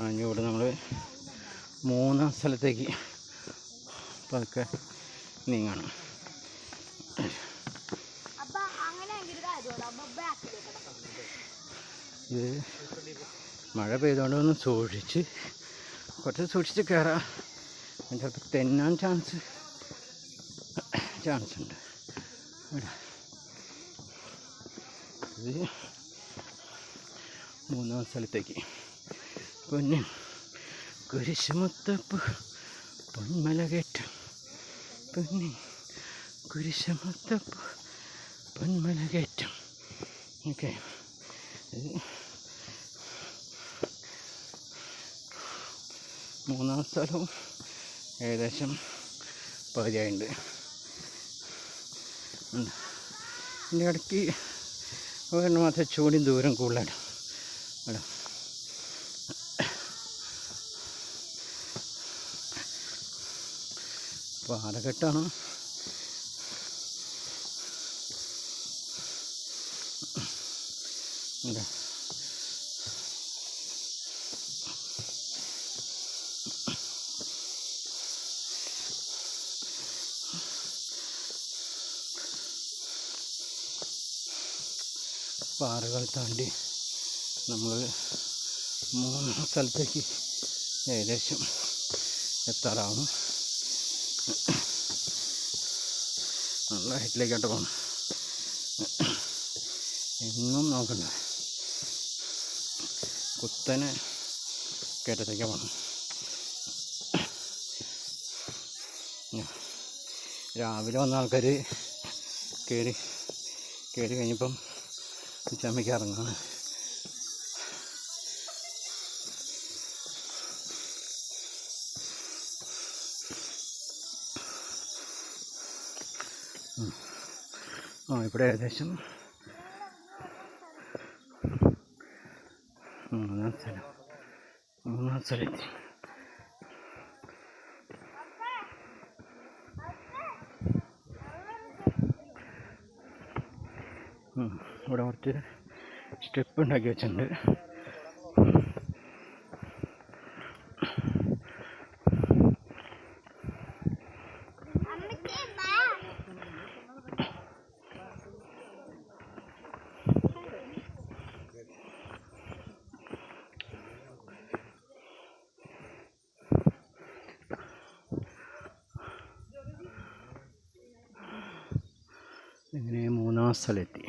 അതിന്റെ ഇവിടെ നമ്മൾ മൂന്നാം സ്ഥലത്തേക്ക് പതുക്കെ നീങ്ങണം. ഇത് മഴ പെയ്തുകൊണ്ട് ഒന്ന് സൂക്ഷിച്ച് കുറച്ച് സൂക്ഷിച്ച് കയറാം ചിലപ്പോൾ തെന്നാൻ ചാൻസ് ചാൻസ് ഉണ്ട്. ഇത് മൂന്നാം സ്ഥലത്തേക്ക്. പൊന്നും. കുരിശുമുത്തപ്പ് പൊന്മല പൊന്നി കുരിശുമുത്തപ്പ് പൊന്മല കയറ്റം ഓക്കെ. മൂന്നാം സ്ഥലവും ഏകദേശം പകുതിയായിട്ടുണ്ട് എന്റെ ഇടയ്ക്ക് ഒരെണ്ണം മാത്രം ചൂടി ദൂരം കൂടുതലാണ്. പാറക്കെട്ടാണ് ഇവിടെ പാറകൾ താണ്ടി നമ്മൾ മൂന്ന് സ്ഥലത്തേക്ക് ഏകദേശം എത്താറാവും നല്ല ഹൈറ്റിലേക്കാട്ട് പോകണം എങ്ങും നോക്കണ്ട. കുത്തനെ കയറ്റത്തേക്ക് പോകണം രാവിലെ വന്ന ആൾക്കാർ കയറി കയറി കഴിഞ്ഞപ്പം ഉച്ചമ്മയ്ക്ക് ഇറങ്ങാണ്. ആ ഇവിടെ ഏകദേശം. മൂന്നാം സ്ഥലം. മൂന്നാം സ്ഥലത്ത്. ഇവിടെ കുറച്ച് സ്റ്റെപ്പ് ഉണ്ടാക്കി വെച്ചിട്ടുണ്ട്. ഇങ്ങനെ മൂന്നാം സ്ഥലമെത്തി